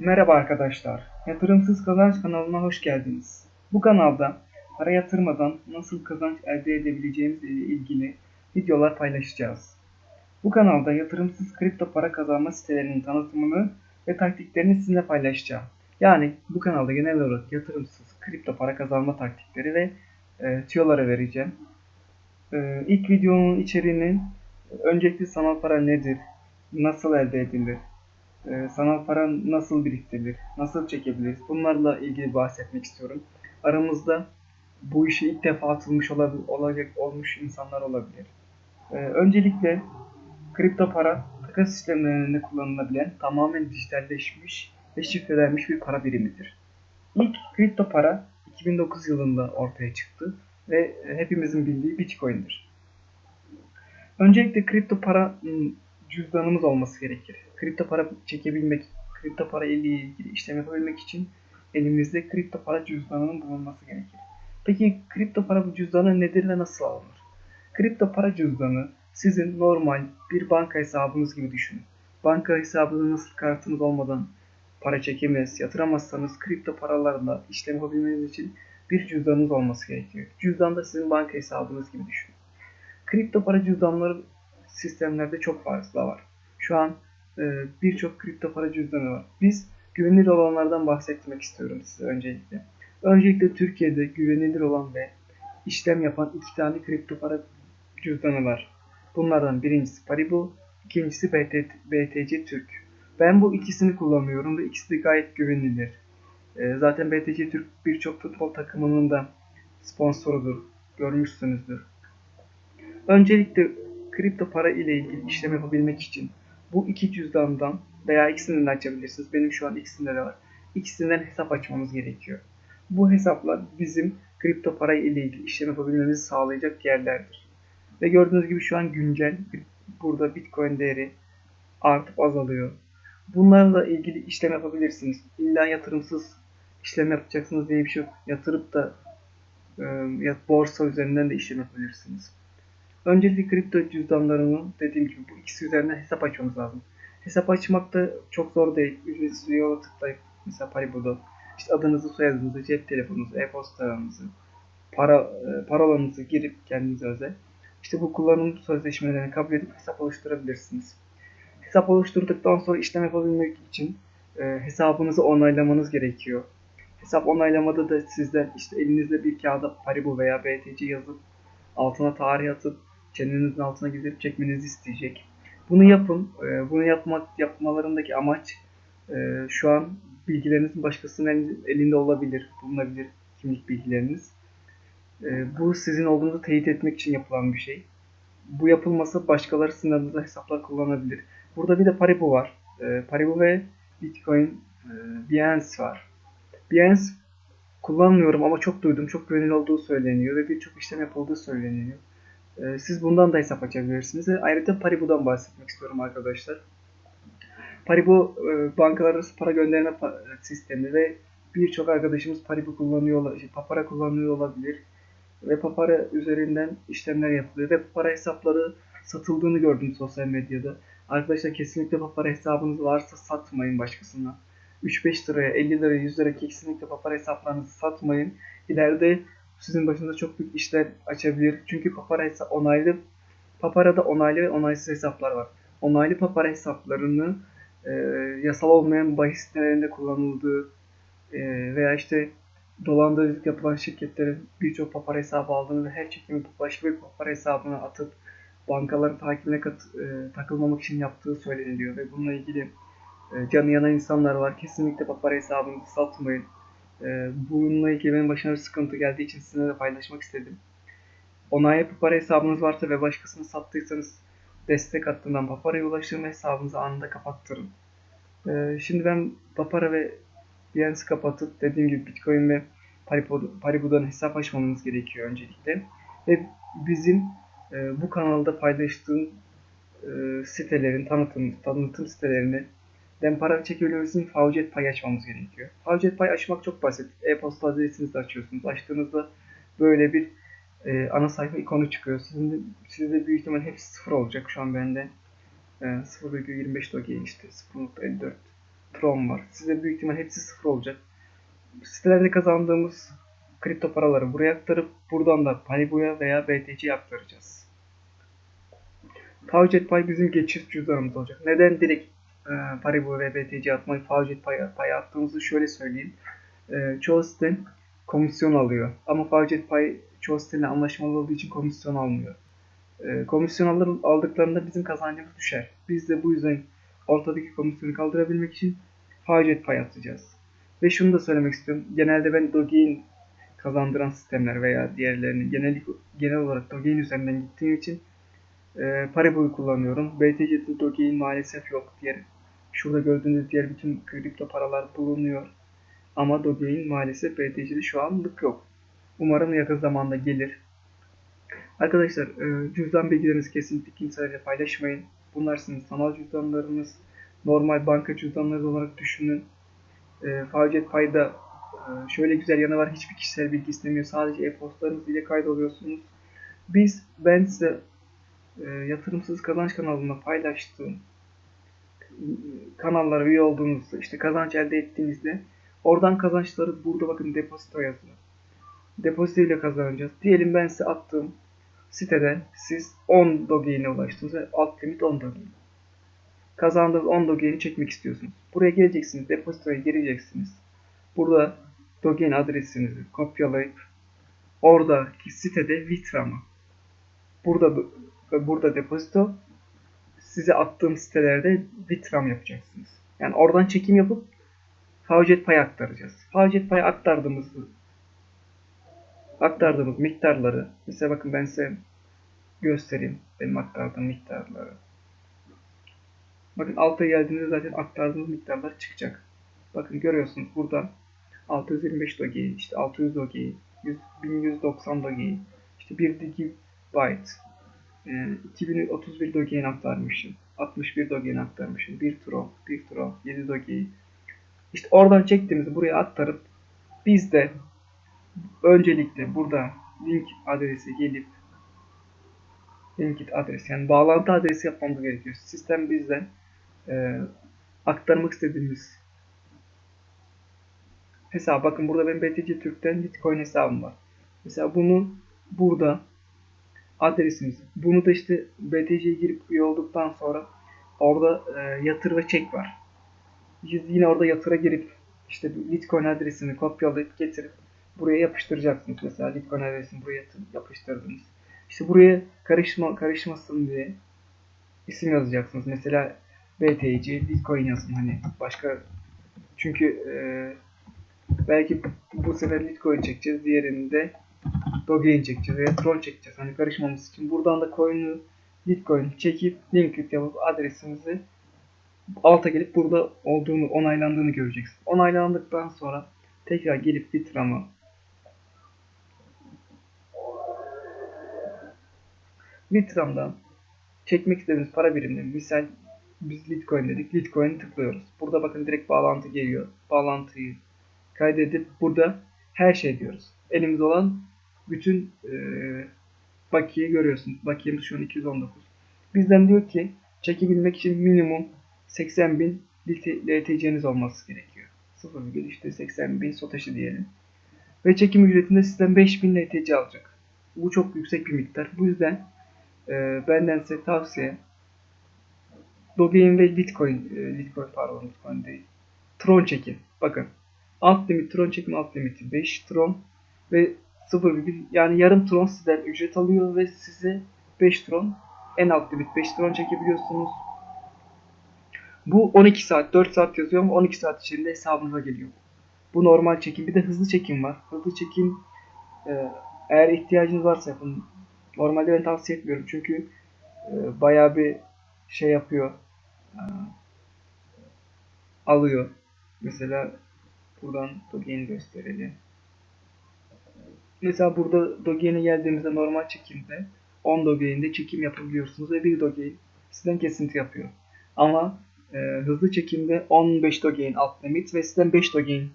Merhaba arkadaşlar, Yatırımsız Kazanç kanalına hoş geldiniz. Bu kanalda para yatırmadan nasıl kazanç elde edebileceğimiz ile ilgili videolar paylaşacağız. Bu kanalda yatırımsız kripto para kazanma sitelerinin tanıtımını ve taktiklerini sizinle paylaşacağım. Yani bu kanalda genel olarak yatırımsız kripto para kazanma taktikleri ve e, tüyoları vereceğim. E, ilk videonun içeriğinin öncelikle sanal para nedir, nasıl elde edilir, e, sanal para nasıl biriktirilir, nasıl çekebiliriz bunlarla ilgili bahsetmek istiyorum. Aramızda bu işe ilk defa atılmış olacak olmuş insanlar olabilir. E, öncelikle kripto para takas işlemlerinde kullanılabilen tamamen dijitalleşmiş ve şifrelenmiş bir para birimidir. İlk kripto para 2009 yılında ortaya çıktı ve hepimizin bildiği Bitcoin'dir. Öncelikle kripto para cüzdanımız olması gerekir. Kripto para çekebilmek, kripto para ile ilgili işlem yapabilmek için elimizde kripto para cüzdanının bulunması gerekir. Peki kripto para cüzdanı nedir ve nasıl alınır? Kripto para cüzdanı sizin normal bir banka hesabınız gibi düşünün. Banka hesabında nasıl kartınız olmadan para çekemez, yatıramazsanız kripto paralarla işlem yapabilmeniz için bir cüzdanınız olması gerekiyor. Cüzdan da sizin banka hesabınız gibi düşünün. Kripto para cüzdanları sistemlerde çok fazla var. Şu an e, birçok kripto para cüzdanı var. Biz güvenilir olanlardan bahsetmek istiyorum size öncelikle. Öncelikle Türkiye'de güvenilir olan ve işlem yapan iki tane kripto para cüzdanı var. Bunlardan birincisi Paribu, ikincisi BT, BTC Türk. Ben bu ikisini kullanıyorum ve ikisi de gayet güvenilir. E, zaten BTC Türk birçok futbol takımının da sponsorudur. Görmüşsünüzdür. Öncelikle kripto para ile ilgili işlem yapabilmek için bu iki cüzdandan veya ikisinden de açabilirsiniz. Benim şu an ikisinde de var. İkisinden hesap açmamız gerekiyor. Bu hesaplar bizim kripto para ile ilgili işlem yapabilmemizi sağlayacak yerlerdir. Ve gördüğünüz gibi şu an güncel burada Bitcoin değeri artıp azalıyor. Bunlarla ilgili işlem yapabilirsiniz. İlla yatırımsız işlem yapacaksınız diye bir şey yok. Yatırıp da e, borsa üzerinden de işlem yapabilirsiniz. Öncelikle kripto cüzdanlarının dediğim gibi bu ikisi üzerinden hesap açmamız lazım. Hesap açmak da çok zor değil. Ücretsiz yola tıklayıp mesela Paribu'da işte adınızı, soyadınızı, cep telefonunuzu, e-postanızı, para, e, parolanızı girip kendinize özel. İşte bu kullanım sözleşmelerini kabul edip hesap oluşturabilirsiniz. Hesap oluşturduktan sonra işlem yapabilmek için e, hesabınızı onaylamanız gerekiyor. Hesap onaylamada da sizden işte elinizde bir kağıda Paribu veya BTC yazıp altına tarih atıp kendinizin altına gidip çekmenizi isteyecek. Bunu yapın. E, bunu yapmak yapmalarındaki amaç e, şu an bilgilerinizin başkasının elinde olabilir, bulunabilir kimlik bilgileriniz. E, bu sizin olduğunuzu teyit etmek için yapılan bir şey. Bu yapılması başkaları sizin adınıza hesaplar kullanabilir. Burada bir de Paribu var. Paribu ve Bitcoin Binance var. Binance kullanmıyorum ama çok duydum. Çok güvenilir olduğu söyleniyor ve birçok işlem yapıldığı söyleniyor. Ee, siz bundan da hesap açabilirsiniz. Ayrıca Paribu'dan bahsetmek istiyorum arkadaşlar. Paribu e, bankalar arası para gönderme sistemi ve birçok arkadaşımız Paribu kullanıyor, şey, Papara kullanıyor olabilir. Ve Papara üzerinden işlemler yapılıyor ve Papara hesapları satıldığını gördüm sosyal medyada. Arkadaşlar kesinlikle Papara hesabınız varsa satmayın başkasına. 3-5 liraya, 50 liraya, 100 liraya kesinlikle Papara hesaplarınızı satmayın. İleride sizin başınıza çok büyük işler açabilir. Çünkü Papara hesap onaylı Papara'da onaylı ve onaysız hesaplar var. Onaylı Papara hesaplarını e, yasal olmayan bahis sitelerinde kullanıldığı e, veya işte dolandırıcılık yapılan şirketlerin birçok papara hesabı aldığını ve her çekimi başka bir papara hesabına atıp bankaların takibine kat, e, takılmamak için yaptığı söyleniliyor ve bununla ilgili e, canı yanan insanlar var. Kesinlikle papara hesabını satmayın. E, bununla ilgili benim başıma bir sıkıntı geldiği için sizinle de paylaşmak istedim. Onaylı Papara hesabınız varsa ve başkasını sattıysanız destek hattından Papara'ya ulaşın ve hesabınızı anında kapattırın. E, şimdi ben Papara ve Binance kapatıp dediğim gibi Bitcoin ve Paribu'dan hesap açmamız gerekiyor öncelikle. Ve bizim e, bu kanalda paylaştığım e, sitelerin tanıtım, tanıtım sitelerini den para çekebilmemiz için faucet pay açmamız gerekiyor. Faucet pay açmak çok basit. E-posta adresinizi açıyorsunuz. Açtığınızda böyle bir e, ana sayfa ikonu çıkıyor. Sizin de, sizde büyük ihtimal hepsi sıfır olacak. Şu an bende e, 0,25 doge işte 0.54 Tron var. Size büyük ihtimal hepsi sıfır olacak. Sitelerde kazandığımız kripto paraları buraya aktarıp buradan da Paribu'ya veya BTC'ye aktaracağız. Faucet pay bizim geçiş cüzdanımız olacak. Neden direkt e, Paribu ve BTC atmayı Faucet paya, paya attığımızı şöyle söyleyeyim. E, çoğu site komisyon alıyor. Ama Faucet pay çoğu siteyle anlaşmalı olduğu için komisyon almıyor. E, komisyon alır, aldıklarında bizim kazancımız düşer. Biz de bu yüzden ortadaki komisyonu kaldırabilmek için Faucet pay atacağız. Ve şunu da söylemek istiyorum. Genelde ben Doge'in kazandıran sistemler veya diğerlerini genel, genel olarak Doge'in üzerinden gittiğim için e, Paribu'yu kullanıyorum. BTC'de Doge'in maalesef yok. Diğer şurada gördüğünüz diğer bütün kripto paralar bulunuyor. Ama Doge'in maalesef BTC'de şu anlık yok. Umarım yakın zamanda gelir. Arkadaşlar e, cüzdan bilgilerinizi kesinlikle kimselerle paylaşmayın. Bunlar sizin sanal cüzdanlarınız. Normal banka cüzdanları olarak düşünün. E, Faucet Pay'da e, şöyle güzel yanı var. Hiçbir kişisel bilgi istemiyor. Sadece e-postalarınız ile kaydoluyorsunuz. Biz, ben size yatırımsız kazanç kanalında paylaştığım kanallara üye olduğunuzda işte kazanç elde ettiğinizde oradan kazançları burada bakın depozito yazıyor. Depozito ile kazanacağız. Diyelim ben size attığım siteden siz 10 Doge'ine ulaştınız ve alt limit 10 Doge. Kazandığınız 10 Doge'ni çekmek istiyorsunuz. Buraya geleceksiniz. Depozitoya gireceksiniz. Burada Doge'nin adresinizi kopyalayıp oradaki sitede Vitram'a burada burada depozito size attığım sitelerde Vitram yapacaksınız. Yani oradan çekim yapıp Faucet pay aktaracağız. Faucet pay aktardığımız aktardığımız miktarları mesela bakın ben size göstereyim benim aktardığım miktarları. Bakın alta geldiğinizde zaten aktardığımız miktarlar çıkacak. Bakın görüyorsunuz burada 625 doge, işte 600 doge, 100, 1190 doge, işte 1 gigabyte, e, 2031 doge'ye aktarmışım. 61 doge'ye aktarmışım. 1 tro, 1 tro, 7 doge. İşte oradan çektiğimizi buraya aktarıp biz de öncelikle burada link adresi gelip link adresi yani bağlantı adresi yapmamız gerekiyor. Sistem bizden e, aktarmak istediğimiz hesap. Bakın burada benim BTC Türk'ten Bitcoin hesabım var. Mesela bunu burada adresimiz. Bunu da işte BTC'ye girip üye olduktan sonra orada e, yatır ve çek var. Siz yine orada yatıra girip işte Bitcoin adresini kopyalayıp getirip buraya yapıştıracaksınız. Mesela Bitcoin adresini buraya yapıştırdınız. İşte buraya karışma karışmasın diye isim yazacaksınız. Mesela BTC Bitcoin yazın hani başka çünkü e, belki bu sefer Bitcoin çekeceğiz. Diğerinde Dogecoin çekeceğiz veya Tron çekeceğiz. Hani karışmamız için buradan da coin'i Bitcoin çekip link yapıp adresimizi alta gelip burada olduğunu onaylandığını göreceksiniz. Onaylandıktan sonra tekrar gelip Bitram'a Bitram'dan çekmek istediğimiz para birimini misal biz Litecoin dedik. Litecoin'i tıklıyoruz. Burada bakın direkt bağlantı geliyor. Bağlantıyı kaydedip burada her şey diyoruz. Elimizde olan bütün e, bakiyeyi görüyorsunuz. Bakiyemiz şu an 219. Bizden diyor ki çekebilmek için minimum 80 bin LTC'niz olması gerekiyor. 0, işte 80 bin sotaşı diyelim. Ve çekim ücretinde sizden 5000 LTC alacak. Bu çok yüksek bir miktar. Bu yüzden e, benden size tavsiye Dogecoin ve Bitcoin, e, Bitcoin pardon Bitcoin değil. Tron çekin. Bakın. Alt limit Tron çekim alt limiti 5 Tron ve 0,1 yani yarım Tron sizden ücret alıyor ve size 5 Tron en alt limit 5 Tron çekebiliyorsunuz. Bu 12 saat 4 saat yazıyor ama 12 saat içinde hesabınıza geliyor. Bu normal çekim. Bir de hızlı çekim var. Hızlı çekim e, eğer ihtiyacınız varsa yapın. Normalde ben tavsiye etmiyorum çünkü e, bayağı bir şey yapıyor. E, alıyor. Mesela buradan Doge'ni gösterelim. Mesela burada Doge'ne geldiğimizde normal çekimde 10 Doge'inde çekim yapabiliyorsunuz ve 1 Doge sizden kesinti yapıyor. Ama e, hızlı çekimde 15 Doge'in alt limit ve sizden 5 Doge'in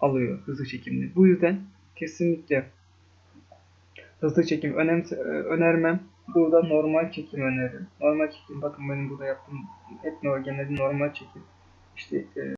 alıyor hızlı çekimde. Bu yüzden kesinlikle hızlı çekim önemse, e, önermem. Burada normal çekim öneririm. Normal çekim bakın benim burada yaptığım hep genelde normal çekim. İşte e,